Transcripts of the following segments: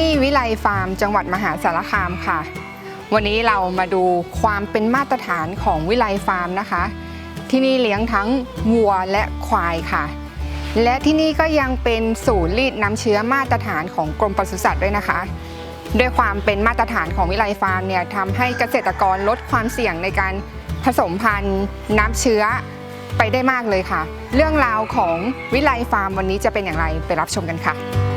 ที่นี่วิไลฟาร์ม จังหวัดมหาสารคามค่ะ วันนี้เรามาดูความเป็นมาตรฐานของวิไลฟาร์มนะคะ ที่นี่เลี้ยงทั้งวัวและควายค่ะ และที่นี่ก็ยังเป็นศูนย์รีดน้ำเชื้อมาตรฐานของกรมปศุสัตว์ด้วยนะคะ ด้วยความเป็นมาตรฐานของวิไลฟาร์มเนี่ยทำให้เกษตรกรลดความเสี่ยงในการผสมพันธุ์น้ำเชื้อไปได้มากเลยค่ะ เรื่องราวของวิไลฟาร์มวันนี้จะเป็นอย่างไรไปรับชมกันค่ะ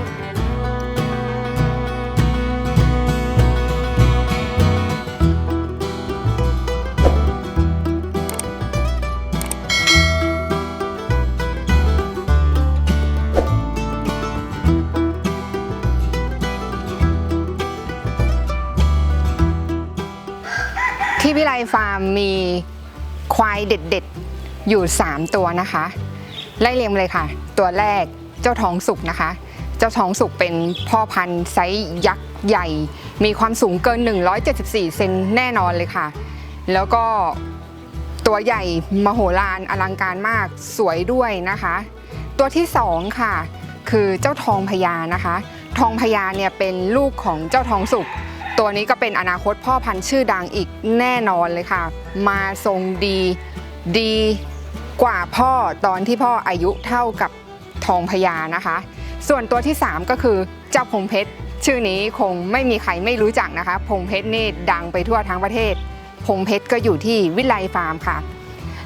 ที่วิไลฟาร์มมีควายเด็ดๆ อยู่ 3 ตัวนะคะ ไล่เรียงเลยค่ะ ตัวแรกเจ้าทองสุกนะคะ เจ้าทองสุกเป็นพ่อพันธุ์ไซส์ยักษ์ใหญ่ มีความสูงเกิน 174 เซนแน่นอนเลยค่ะ แล้วก็ตัวใหญ่มโหฬารอลังการมากสวยด้วยนะคะ ตัวที่สองค่ะ คือเจ้าทองพญานะคะ ทองพญาเนี่ยเป็นลูกของเจ้าทองสุก ตัวนี้ก็เป็นอนาคตพ่อพันธุ์ชื่อดังอีกแน่นอนเลยค่ะ มาทรงดีดีกว่าพ่อตอนที่พ่ออายุเท่ากับทองพญานะคะ ส่วนตัวที่ 3 ก็คือเจ้าพงเพชร ชื่อนี้คงไม่มีใครไม่รู้จักนะคะ พงเพชรนี่ดังไปทั่วทั้งประเทศ พงเพชรก็อยู่ที่วิไลฟาร์มค่ะ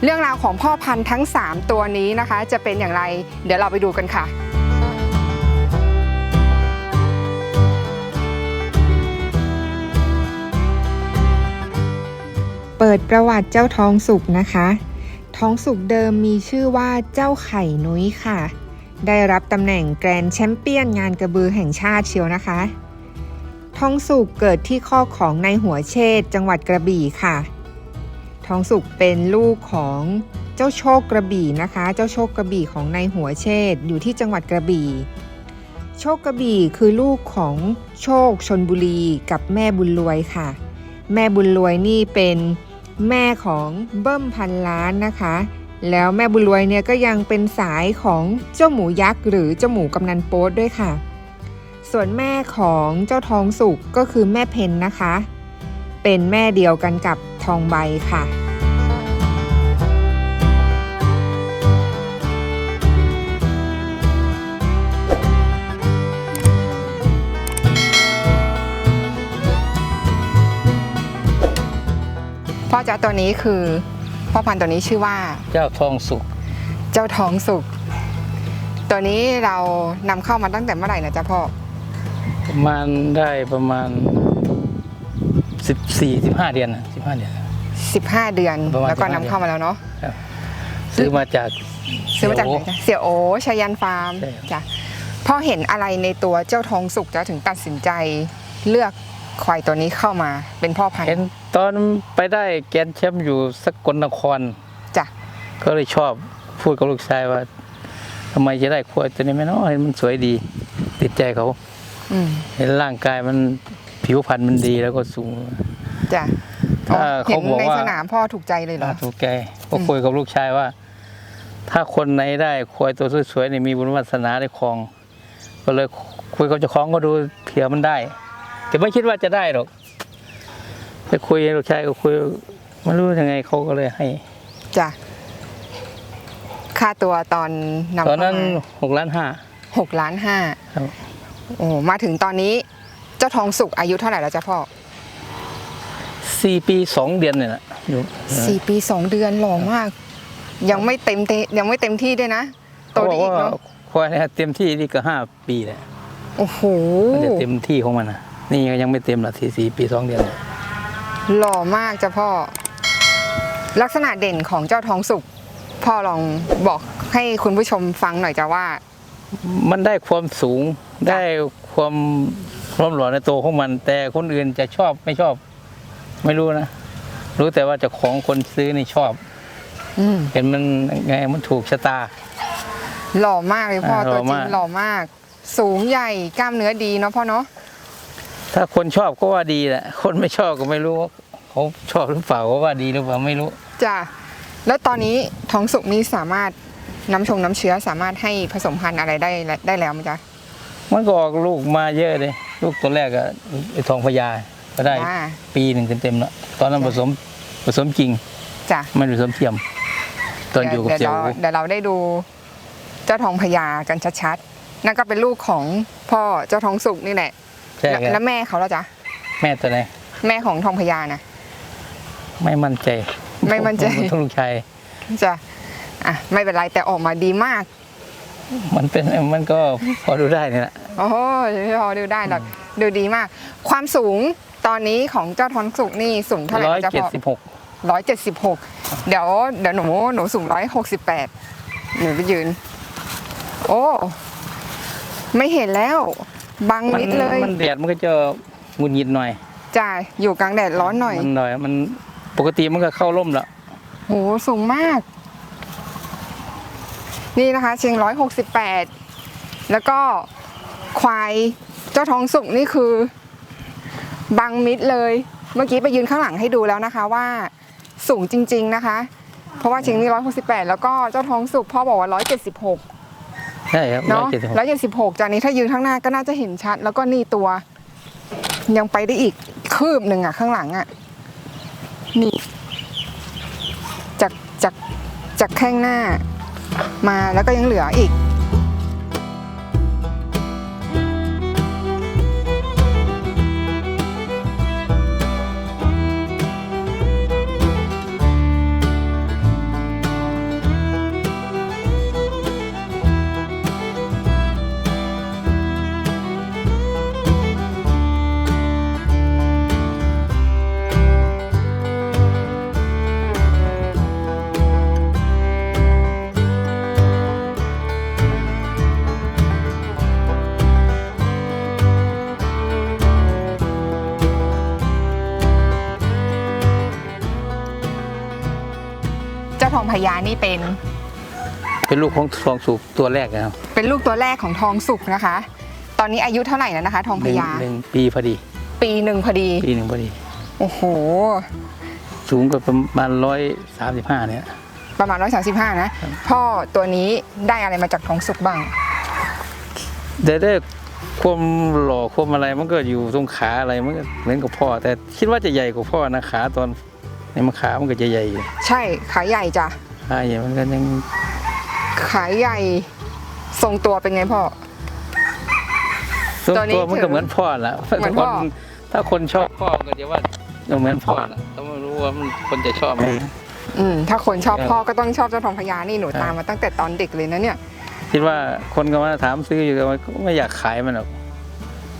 เรื่องราวของพ่อพันธุ์ทั้ง 3 ตัวนี้นะคะ จะเป็นอย่างไร เดี๋ยวเราไปดูกันค่ะ เปิดประวัติเจ้าทองสุกนะคะ ทองสุกเดิมมีชื่อว่าเจ้าไข่นุ้ยค่ะ ได้รับตำแหน่งแกรนด์แชมเปี้ยนงานกระบือแห่งชาติเชียวนะคะ ทองสุกเกิดที่ข้อของนายหัวเชษจังหวัดกระบี่ค่ะ ทองสุกเป็นลูกของเจ้าโชคกระบี่นะคะ เจ้าโชคกระบี่ของนายหัวเชษอยู่ที่จังหวัดกระบี่โชคกระบี่คือลูกของโชคชนบุรีกับแม่บุญรวยค่ะ แม่บุญรวยนี่เป็น แม่ของเบิ้มพันล้านนะคะ แล้วแม่บุญรวยเนี่ยก็ยังเป็นสายของเจ้าหมูยักษ์หรือเจ้าหมูกำนันโป๊ดด้วยค่ะ ส่วนแม่ของเจ้าทองสุกก็คือแม่เพนนะคะ เป็นแม่เดียวกันกับทองใบค่ะ พ่อจ๋าตัวนี้คือพ่อพันธุ์ตัวนี้ชื่อว่า เจ้าทองสุก เจ้าทองสุก ตัวนี้เรานำเข้ามาตั้งแต่เมื่อไหร่นะจ๊ะพ่อ ประมาณได้ประมาณสิบสี่สิบห้าเดือนนะสิบห้าเดือน 15 เดือน ประมาณแล้วก็นำ15 เข้ามาแล้วเนาะ ซื้อมาจากซื้อมาจากไหนโจ๊ะเสี่ยโอชายันฟาร์มใช่ครับ จ้ะพ่อเห็นอะไรในตัวเจ้าทองสุกจะถึงตัดสินใจเลือก ควายตัวนี้เข้ามาเป็นพ่อพันเห็นธุ์ตอนไปได้แกรนด์แชมป์อยู่สกลนคร จ้ะ ก็เลยชอบพูดกับลูกชายว่าทำไมจะได้ควายตัวนี้ไหมเนาะเห็นมันสวยดี ติดใจเขา อืมเห็นร่างกายมันผิวพรรณมันดีแล้วก็สูง จ้ะถ้าอ๋อเขาเห็นบอกในว่า สนามพ่อถูกใจเลยเหรอ น่าถูกใจก็คุยกับลูกชายว่า ถ้าคนไหนได้ควายตัวสวยๆนี่มีบุญวาสนาได้ครอง ก็เลยคุยกับเจ้าของก็ดูเผื่อมันได้ แต่ไม่คิดว่าจะได้หรอกไปคุยลูกชายก็คุยไม่รู้ยังไงเขาก็เลยให้ จ้ะค่าตัวตอนนำตอนเข้านั้นมาหกล้านห้าหกล้านห้าครับโอ้มาถึงตอนนี้เจ้าทองสุกอายุเท่าไหร่แล้วจ๊ะพ่อสี่ปีสองเดือนเนี่ยแหละอยู่สี่ปีสองเดือนหล่อมาก ยังไม่เต็มเตยังไม่เต็มที่ด้วยนะโตเขาบได้อกอีกว่าเนาะควายเนี่ยเต็มที่นี่ก็ห้าปีแหละโอ้โหมันจะเต็มที่ของมันนะ นี่ยังไม่เต็มหรอกที่สี่ปีสองเดือนเนี่ยหล่อมากจ้ะพ่อ ลักษณะเด่นของเจ้าทองสุกพ่อลองบอกให้คุณผู้ชมฟังหน่อยจ้ะว่า มันได้ความสูงได้ความความหล่อในตัวของมัน แต่คนอื่นจะชอบไม่ชอบ ไม่รู้นะ รู้แต่ว่าเจ้าของคนซื้อนี่ชอบอืมเห็นมันไงมันถูกชะตา หล่อมากเลยพ่ออ่าตัวจริงหล่อมากหล่อมาก สูงใหญ่กล้ามเนื้อดีเนาะพ่อเนาะ ถ้าคนชอบก็ว่าดีแหละ คนไม่ชอบก็ไม่รู้ว่าเขาชอบหรือเปล่าก็ว่าดีหรือเปล่าไม่รู้ จ้ะแล้วตอนนี้ทองสุกนี้สามารถน้ำชงน้ำเชื้อสามารถให้ผสมพันธุ์อะไรได้ได้แล้วไหมจ๊ะ มันก็ออกลูกมาเยอะเลย ลูกตัวแรกอะไอ้ทองพญาก็ได้อ่า ปีหนึ่งเต็มๆแล้วตอนนั้นผสมผสมจริงจ้ะไม่ได้ผสมเทียม ตอนอยู่กับเสี่ยวดี๋วราเดี๋ยวเราได้ดูเจ้าทองพญากันชัดๆนั่นก็เป็นลูกของพ่อเจ้าทองสุกนี่แหละ ใช่แล้วครัแล้บวแม่เขาแล้วจ๊ะแม่ตัวไหนแม่ของทองพญานะ ไม่มั่นใจไม่มั่นใจผต้องลูกชายจ้ะอะไม่เป็นไรแต่ออกมาดีมากมันเป็นมันก็พอดูได้นี่แหละโอ้โหพอดูได้หรอกดูดีมาก ความสูงตอนนี้ของเจ้าทองสุกนี่สูงเท่าไหร่ร้อยนะจ๊ะเจ็ดพ่อ สิบหกร้อยเจ็ดสิบหกเดี๋ยวเดี๋ยวหนูหนูสูงร้อยหกสิบแปดหนูไปยืน โอ้ ไม่เห็นแล้ว บังมันมิดเลยมันแดดมันก็จะหงุดหงิดหน่อยจ้าอยู่กลางแดดร้อนหน่อยมันหน่อย มันปกติมันก็เข้าร่มแล้วโหสูงมาก นี่นะคะ เชียงร้อยหกสิบแปดแล้วก็ควายเจ้าทองสุกนี่คือ บังมิดเลย เมื่อกี้ไปยืนข้างหลังให้ดูแล้วนะคะว่าสูงจริง ๆนะคะ เพราะว่าเชียงนี่ร้อยหกสิบแปดแล้วก็เจ้าทองสุกพ่อบอกว่าร้อยเจ็ดสิบหก ใช่ครับร้อเนาะยเจ็ดสิบหกร้อยเจ็ดสิบหกจากนี้ถ้ายืนข้างหน้าก็น่าจะเห็นชัด แล้วก็นี่ตัว ยังไปได้อีกคืบหนึ่งอะข้างหลังอะนี่ จากจากจากแข้งหน้า มาแล้วก็ยังเหลืออีก นี่เป็น เป็นลูกของทองสุกตัวแรกนะครับ เป็นลูกตัวแรกของทองสุกนะคะ ตอนนี้อายุเท่าไหร่แล้วนะคะ ทองหพนึ่งญาหนึ่งปีพอดี ปีหนึ่งพอดี ปีหนึ่งพอดี โอ้โห สูงก็ประมาณร้อยสามสิบห้าเนี่ย ประมาณ135นะ พ่อตัวนี้ได้อะไรมาจากทองสุกบ้างแต่ได้ความหล่อความอะไรมันก็อยู่ตรงขาอะไรมันก็เหมือนกับพ่อ แต่คิดว่าจะใหญ่กว่าพ่อนะขาตอนในมันขามันก็จะใหญ่อยู่ใช่ขาใหญ่จ้ะขา ใหญ่มันก็ยังขาใหญ่ทรงตัวเป็นไงพ่อทรงตัวนี้ตัวมันก็เหมือนพ่อละเหมือนพ่อ ถ้าคนถ้าคนชอบพ่อก็จะว่าเหมือนพ่อละต้องไม่รู้ว่ามันคนจะชอบไหม อืมถ้าคนชอบครับพ่อก็ต้องชอบเจ้าทองพญานี่หนูครับ ตามมาตั้งแต่ตอนเด็กเลยนะเนี่ย คิดว่าคนก็มาถามซื้ออยู่แต่ว่าก็ไม่อยากขายมันหรอก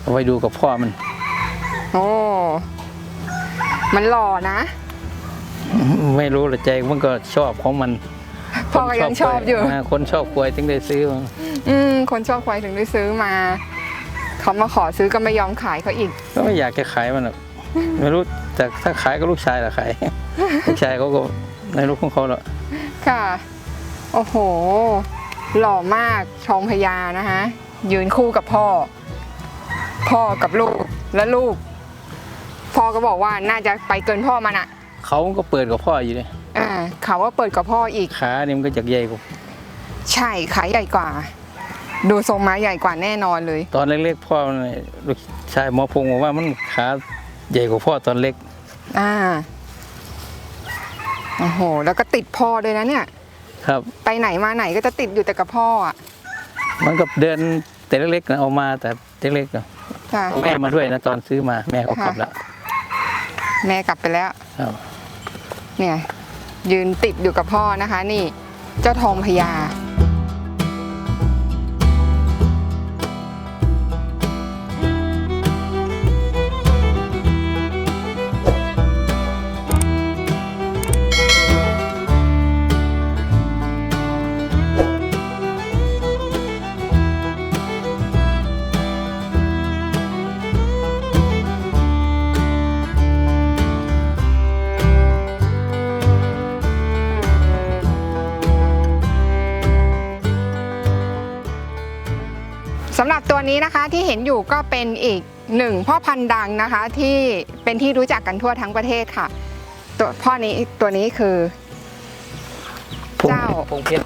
เอาไว้ดูกับพ่อมัน โอ้ มันหล่อนะ ไม่รู้หรอกใจมันก็ชอบของมันพ่อก็ยังชอบอยู่าคนชอบกล้วยถึงได้ซื้อมาอืมคนชอบควายถึงได้ซื้อมา เขามาขอซื้อก็ไม่ยอมขายเขาอีก ก็ไม่อยากจะขายมันหรอกไม่รู้แต่ถ้าขายก็ลูกชายแหละขายลูกชายเขาก็ในลูกของเขาหรอกค่ะ โอ้โห หล่อมากทองพญานะคะ ยืนคู่กับพ่อ พ่อกับลูกและลูก พ่อก็บอกว่าน่าจะไปเกินพ่อมันอะ เขาก็เปิดกับพ่ออยู่เลยอ่าเขาว่าเปิดกับพ่ออีก ขาเนี่ยมันก็จะใหญ่กว่าใช่ขาใหญ่กว่า ดูทรงม้าใหญ่กว่าแน่นอนเลย ตอนเล็กๆพ่อมันเนี่ยลูกชายหมอพงศ์บอกว่ามันขาใหญ่กว่าพ่อตอนเล็ก อ่าโอ้โห แล้วก็ติดพ่อด้วยนะเนี่ย ครับ ไปไหนมาไหนก็จะติดอยู่แต่กับพ่ออะมันก็เดินแต่เล็กๆนะเอามาแต่เล็กๆนะค่ะ แม่มาด้วยนะตอนซื้อมาแม่เขาขับแล้วแม่กลับไปแล้วครับ เนี่ยยืนติดอยู่กับพ่อนะคะ นี่เจ้าทองพญา นี้นะคะที่เห็นอยู่ก็เป็นอีกหนึ่งพ่อพันธุ์ดังนะคะที่เป็นที่รู้จักกันทั่วทั้งประเทศค่ะ ตัวพ่อนี้ตัวนี้คือเจ้า พงเพชร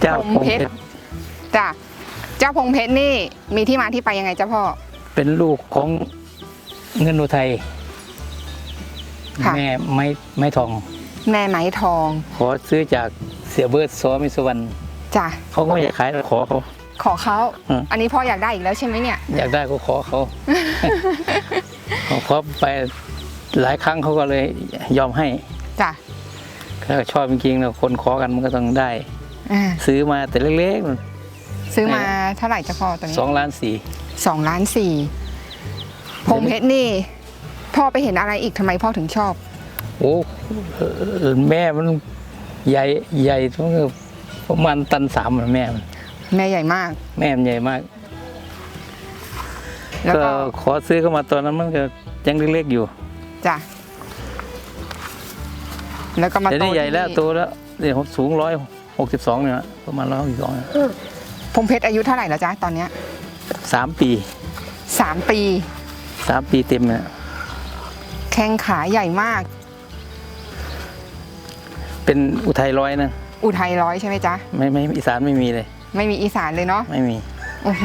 เจ้าพงเพชรจ้ะเจ้าพงเพชรนี่มีที่มาที่ไปยังไงเจ้าพ่อ เป็นลูกของเงินอุทัยค่ะ แม่ไม้ไม้ทอง แม่ไหมทองขอซื้อจากเสียเบิร์ดซอมิสวรรณจ้ะเขาก็ไม่อยากขายขอเขา ขอเขาอืม อันนี้พ่ออยากได้อีกแล้วใช่ไหมเนี่ย อยากได้ก็ขอเขา เขาขอไปหลายครั้งเขาก็เลยยอมให้จ้ะถ้าชอบจริงๆแล้วคนขอกันมันก็ต้องได้ อ่าซื้อมาแต่เล็กๆมัน ซื้อมาเท่าไหร่จะพ่อตัวนี้สองล้านสี่ สองล้านสี่พงเพชรนี่ พ่อไปเห็นอะไรอีกทำไมพ่อถึงชอบ โอ้เอ่อแม่มันใหญ่ใหญ่ทั้งประมาณตันสามอะแม่มัน แม่ใหญ่มาก แม่มันใหญ่มาก แล้วก็ก็ขอซื้อเข้ามาตอนนั้นมันก็ยังเล็กๆอยู่จ้ะแล้วก็มาเดี๋ยวโตนี้ใหญ่แล้วที่โตแล้วเดี๋ยวผมสูงร้อยหกสิบสองเนี่ยนะประมาณร้อยหกสิบสองพงเพชรอายุเท่าไหร่แล้วจ๊ะตอนเนี้ยสามปีสามปี สามปีเต็มเนี่ยแข้งขาใหญ่มาก เป็นอุทัยร้อยนะอุทัยร้อยใช่ไหมจ๊ะไม่ไม่อีสานไม่มีเลย ไม่มีอีสานเลยเนาะไม่มีโอ้โห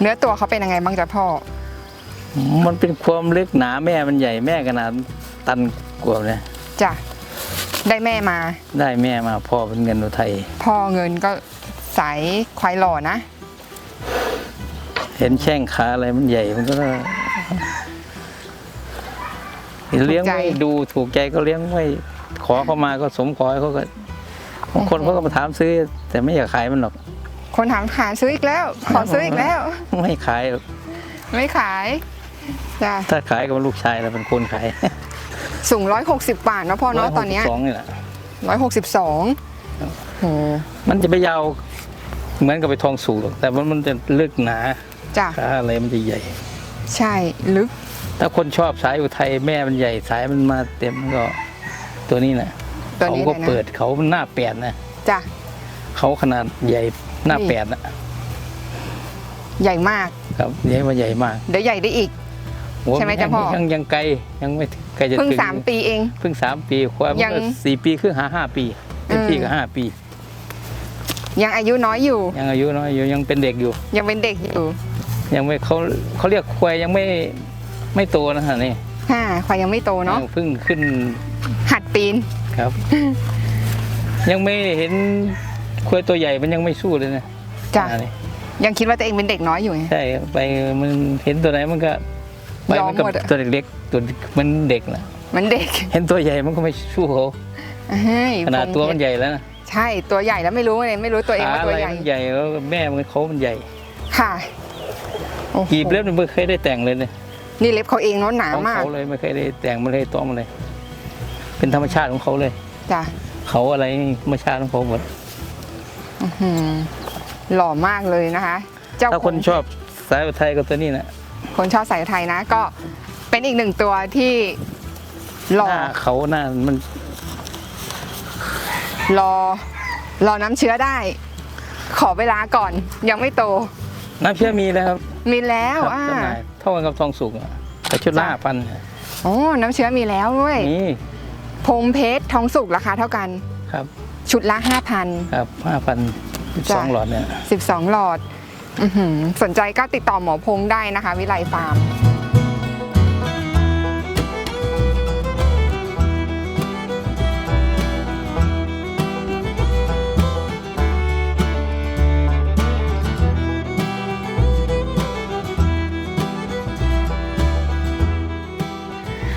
เนื้อตัวเขาเป็นยังไงบ้างจ๊ะพ่อ มันเป็นความเล็กหนาแม่มันใหญ่แม่ขนาดตันกว่าเนี่ยจ้ะได้แม่มา ได้แม่มาพ่อเป็นเงินอุทัยพ่อเงินก็สายควายหล่อนะ เห็นแข้งขาอะไรมันใหญ่มันก็เลี้ยงไม่ดูถูกใจก็เลี้ยงไม่ขอเขามาก็สมขอให้เขาก็ บางคนเขาก็มาถามซื้อ แต่ไม่อยากขายมันหรอก คนถามหาซื้ออีกแล้ว ขอซื้ออีกแล้ว ไม่ขายหรอกไม่ขายจ้ะถ้าขายก็ลูกชายเราเป็นคนขายสูงร้อยหกสิบบาทเนาะพ่อเนาะตอนเนี้ยสองนี่แหละร้อยหกสิบสองโหมันจะไปยาวเหมือนกับไปทองสูงหรอกแต่ว่ามันจะลึกหนาจ้ะขาอะไรมันจะใหญ่ ใช่ลึก ถ้าคนชอบสายอุทัยแม่มันใหญ่สายมันมาเต็มก็ตัวนี้นะ ตัวเขานี้ก็เลยนะเปิดเขามันหน้าแปดนะจ้ะเขาขนาดใหญ่หน้านี่แปดนะใหญ่มาก ครับใหญ่มาใหญ่มากเดี๋ยวใหญ่ได้อีกโอ้ใช่ไหมจ๊ะพ่อ ยังยังไกลยังไม่ถึงไกลจะเพิ่งถึงสามปีเอง เพิ่งสามปีควายมันยังก็สี่ปีครึ่งหาห้าปีเต็มที่อืม ก็ห้าปี ยังอายุน้อยอยู่ ยังอายุน้อยอยู่ยังเป็นเด็กอยู่ ยังเป็นเด็กอยู่ยังไม่เขาเขาเรียกควายยังไม่ไม่โตนะฮะนี่ฮ่าควายยังไม่โตเนาะยังเพิ่งขึ้นหัดปีน ครับ ยังไม่เห็นควายตัวใหญ่มันยังไม่สู้เลยนะจ้ะอันนี้ยังคิดว่าตัวเองเป็นเด็กน้อยอยู่ไง ใช่ไปมันเห็นตัวไหนมันก็ไปยอมมันก็หมดอะ ตัวเล็กๆตัวมันเด็กนะมันเด็กเห็นตัวใหญ่มันก็ไม่สู้เขาเฮ้ยขนาดพงตัวเพชรมันใหญ่แล้วนะใช่ตัวใหญ่แล้วไม่รู้เลยไม่รู้ตัวเองขาว่าอะตัวไรใหญ่มันใหญ่แล้วแม่มันเขามันใหญ่ค่ะโอ้โหกีบเล็บมันไม่เคยได้แต่งเลยเนี่ยนี่เล็บเขาเองเนาะหนาของมาก เขาเลยไม่เคยได้แต่งมาเลยต้องมาเลย เป็นธรรมชาติของเขาเลย จ้ะเขาอะไรนี่ธรรมชาติของเขาหมด อื้อหือหล่อมากเลยนะคะ เจ้าถ้าคนชอบสายไทยก็ตัวนี้นะคนชอบสายไทยนะ ก็เป็นอีกหนึ่งตัวที่หล่อ หน้าเขาหน้ามันรอรอน้ำเชื้อได้ ขอเวลาก่อน ยังไม่โต น้ำเชื่อมีแล้วครับมีแล้วครับอ่า จำหน่ายเท่ากันกับทองสุกอะแต่ชุดละจ้ะ ห้าพันโอ้น้ำเชื้อมีแล้วด้วยนี่ พงเพชรทองสุกราคาเท่ากัน ครับชุดละ 5,000 ครับห้าพันสองหลอดเนี่ย 12 หลอดอื้อหือสนใจก็ติดต่อหมอพงได้นะคะ วิไลฟาร์ม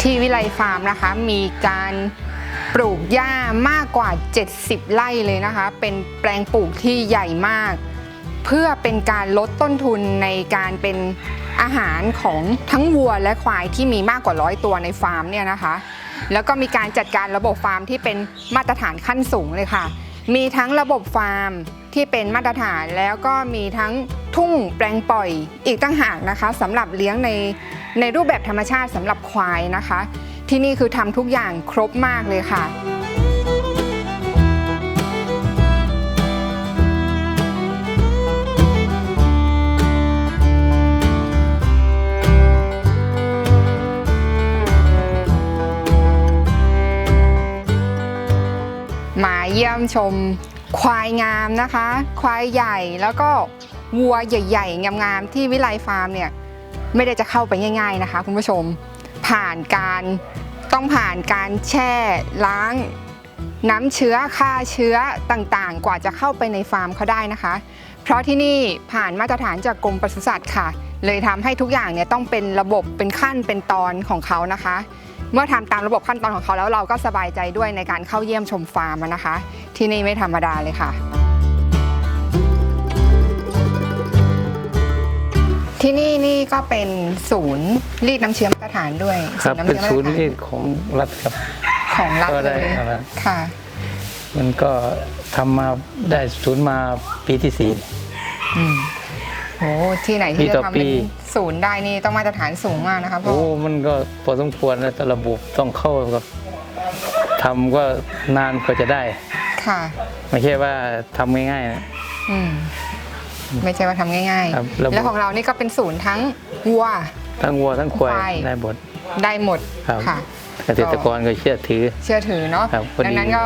ที่วิไลฟาร์มนะคะ มีการปลูกหญ้ามากกว่า 70 ไร่เลยนะคะ เป็นแปลงปลูกที่ใหญ่มาก เพื่อเป็นการลดต้นทุนในการเป็นอาหารของทั้งวัวและควายที่มีมากกว่าร้อยตัวในฟาร์มเนี่ยนะคะ แล้วก็มีการจัดการระบบฟาร์มที่เป็นมาตรฐานขั้นสูงเลยค่ะ มีทั้งระบบฟาร์มที่เป็นมาตรฐานแล้วก็มีทั้ง ทุ่งแปลงปล่อยอีกตั้งหากนะคะสำหรับเลี้ยงในในรูปแบบธรรมชาติสำหรับควายนะคะ ที่นี่คือทำทุกอย่างครบมากเลยค่ะมาเยี่ยมชมควายงามนะคะ ควายใหญ่แล้วก็ วัวใหญ่ ๆ งามๆที่วิไลฟาร์มเนี่ยไม่ได้จะเข้าไปง่าย ๆนะคะ คุณผู้ชมผ่านการต้องผ่านการแช่ล้างน้ำเชื้อฆ่าเชื้อต่างๆ กว่าจะเข้าไปในฟาร์มเขาได้นะคะ เพราะที่นี่ผ่านมาตรฐานจากกรมปศุสัตว์ค่ะ เลยทำให้ทุกอย่างเนี่ยต้องเป็นระบบเป็นขั้นเป็นตอนของเขานะคะ เมื่อทำตามระบบขั้นตอนของเขาแล้วเราก็สบายใจด้วยในการเข้าเยี่ยมชมฟาร์มนะคะ ที่นี่ไม่ธรรมดาเลยค่ะ ที่นี่นี่ก็เป็นศูนย์รีดน้ำเชื้อมาตรฐานด้วยครับำเป็นชื้อศูนย์มาตรฐาที่ของรัฐครับของรัฐก็เลได้ยเอาละค่ะ มันก็ทำมาได้ศูนย์มาปีที่สี่โอ้ที่ไหนปีที่ต่จะอทำเป็นปี ศูนย์ได้นี่ต้องมาตรฐานสูงมากนะคะพ่อโอ้มันก็พอสมควรนะแต่ระบบต้องเข้ากับทำก็นานกว่าจะได้ ค่ะ ไม่ใช่ว่าทำง่ายๆนะ อืม ไม่ใช่ว่าทำง่ายครับระบบ ๆ แล้วของเรานี่ก็เป็นศูนย์ทั้งวัว ทั้งวัวทั้งควาควายยได้หมด ได้หมดครับ ค่ะ เกษตรกรก็เชื่อถือ เชื่อถือเนาะครับพอดี ดังนั้นก็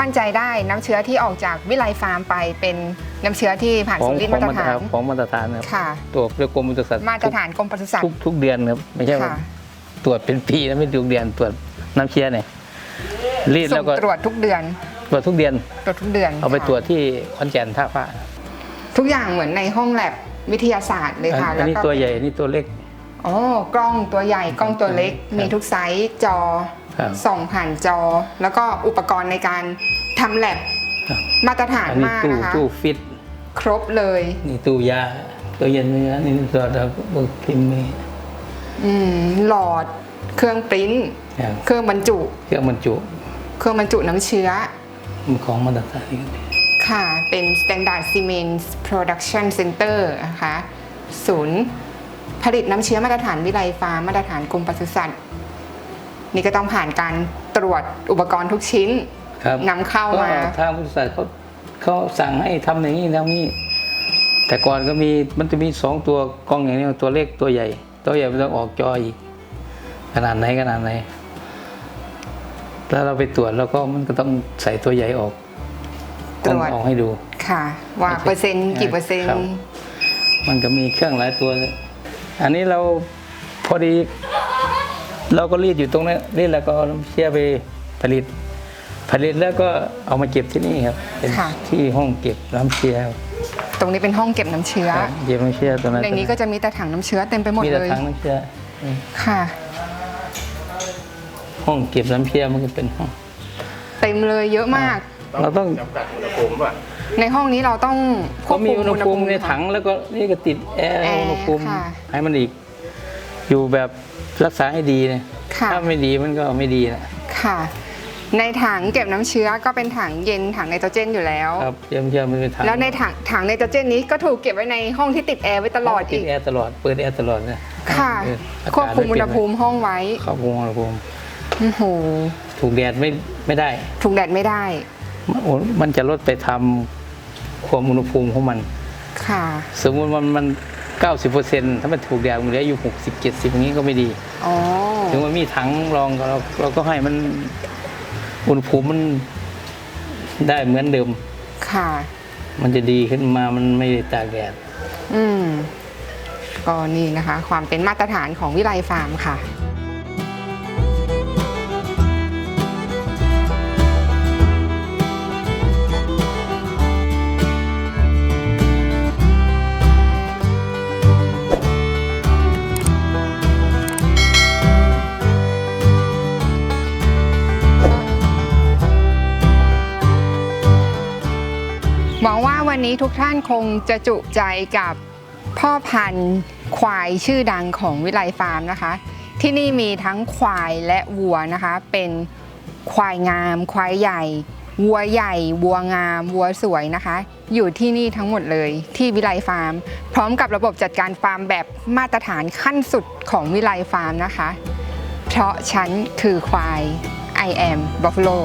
มั่นใจได้น้ำเชื้อที่ออกจากวิไลฟาร์มไปเป็นน้ำเชื้อที่ผ่านของศูนย์รีดของมาตรมาตรฐาฐานนของมาตรฐานนะครับค่ะตัวเรียกกรมปศุสัตว์มาตรฐานกรมปศุสัตทุกว์ทุกเดือนครับไม่ใช่ว่าค่ะตรวจเป็นปีนะไม่ทุกเดือนตรวจน้ำเชื้อเนี่ยรีดส่แล้วงก็ตรวจทุกเดือนตรวจทุกเดือน ตรวจทุกเดือนเอาไปค่ะตรวจที่ขอนแก่นท่าพระ ทุกอย่างเหมือนในห้องแลบวิทยาศาสตร์เลยค่ะอันนี้ก็ตัวใหญ่อันนี่ตัวเล็กอ๋อกล้องตัวใหญ่กล้องตัวเล็กครับมีทุกไซส์จอครับส่องผ่านจอ แล้วก็อุปกรณ์ในการทำแลบครับมาตรฐานอันนี้มากตู้นะคะตู้ฟิต ครบเลย นี่ตู้ยาตัวเย็นเนื้อนี่ตัวเราบุกพิมพ์นี่อืมหลอด เครื่องปริ้นครับเครื่องบรรจุ เครื่องบรรจุ เครื่องบรรจุน้ำเชื้อมันของมาตรฐานนี่ ค่ะ เป็น Standard Cement Production Center นะคะศูนย์ผลิตน้ำเชื้อมาตรฐานวิไลฟาร์มมาตรฐานกรมปศุสัตว์นี่ก็ต้องผ่านการตรวจอุปกรณ์ทุกชิ้นครับนำเข้ามาก็ทางบริษัทเขาเขาสั่งให้ทำอย่างนี้ทำนี้ แต่ก่อนก็มีมันจะมีสองตัวกล้องอย่างนี้ตัวเล็กตัวใหญ่ ตัวใหญ่มันต้องออกจออีกขนาดไหนขนาดไหนแล้วเราไปตรวจแล้วก็มันก็ต้องใส่ตัวใหญ่ออก ตรวจออกให้ดูค่ะ ว่าโอเคเปอร์เซ็นต์กี่เปอร์เซ็นครัต์บมันก็มีเครื่องหลายตัว อันนี้เราพอดี เราก็รีดอยู่ตรงนั้นรีดแล้วก็เอาน้ำเชื่อไปผลิต ผลิตแล้วก็เอามาเก็บที่นี่ครับเป็นที่ห้องเก็บน้ำเชื่อครับตรงนี้เป็นห้องเก็บน้ำเชื้อเก็บน้ำเชื่อตรงนั้นในนี้ก็จะมีแต่ถังน้ำเชื้อเต็มไปหมดมีเลแต่ยถังน้ำเชื่ออืมค่ะ ห้องเก็บน้ำเชื่อมันก็เป็นห้องเต็มเลยเยอะมาก เราต้องจำกัดอุณหภูมิป่ะในห้องนี้เราต้องควก็บมีคุมอุณหภูมิในค่ะถังแล้วก็นี่ก็ติดแอร์แอร์อุณหภูมิค่ะให้มันอีก อยู่แบบรักษาให้ดีนะค่ะถ้าไม่ดีมันก็ไม่ดีนะค่ะ ในถังเก็บน้ำเชื้อก็เป็นถังเย็นถังไนโตรเจนอยู่แล้ว ครับเยี่ยมเยี่ยมมันเป็นถังแล้วในถังถังไนโตรเจนนี้ก็ถูกเก็บไว้ในห้องที่ติดแอร์ไว้ตลอดติอีดก แอร์ตลอดเปิดแอร์ตลอดนะค่ะ เอออากาศควบคุมอุณหภูมิห้องไว้ควบคุมอุณหภูมิโอ้โหถูกแดดไม่ไม่ได้ ถูกแดดไม่ได้ มันมันจะลดไปทำความอุณหภูมิของมัน ค่ะ สมมติมันมันเก้าสิบเปอร์เซ็นต์ถ้ามันถูกแดดมันเหลืออยู่หกสิบเจ็ดสิบอย่างนี้ก็ไม่ดีอ๋อถึงมันมีถังรองเราเราก็ให้มันอุณหภูมิมันได้เหมือนเดิม ค่ะ มันจะดีขึ้นมามันไม่ได้ตากแดด อืมก็นี่นะคะ ความเป็นมาตรฐานของวิไลฟาร์มค่ะ วันนี้ทุกท่านคงจะจุใจกับพ่อพันธุ์ควายชื่อดังของวิไลฟาร์มนะคะ ที่นี่มีทั้งควายและวัวนะคะ เป็นควายงาม ควายใหญ่ วัวใหญ่ วัวงาม วัวสวยนะคะ อยู่ที่นี่ทั้งหมดเลยที่วิไลฟาร์ม พร้อมกับระบบจัดการฟาร์มแบบมาตรฐานขั้นสุดของวิไลฟาร์มนะคะ เพราะฉันคือควาย I am Buffalo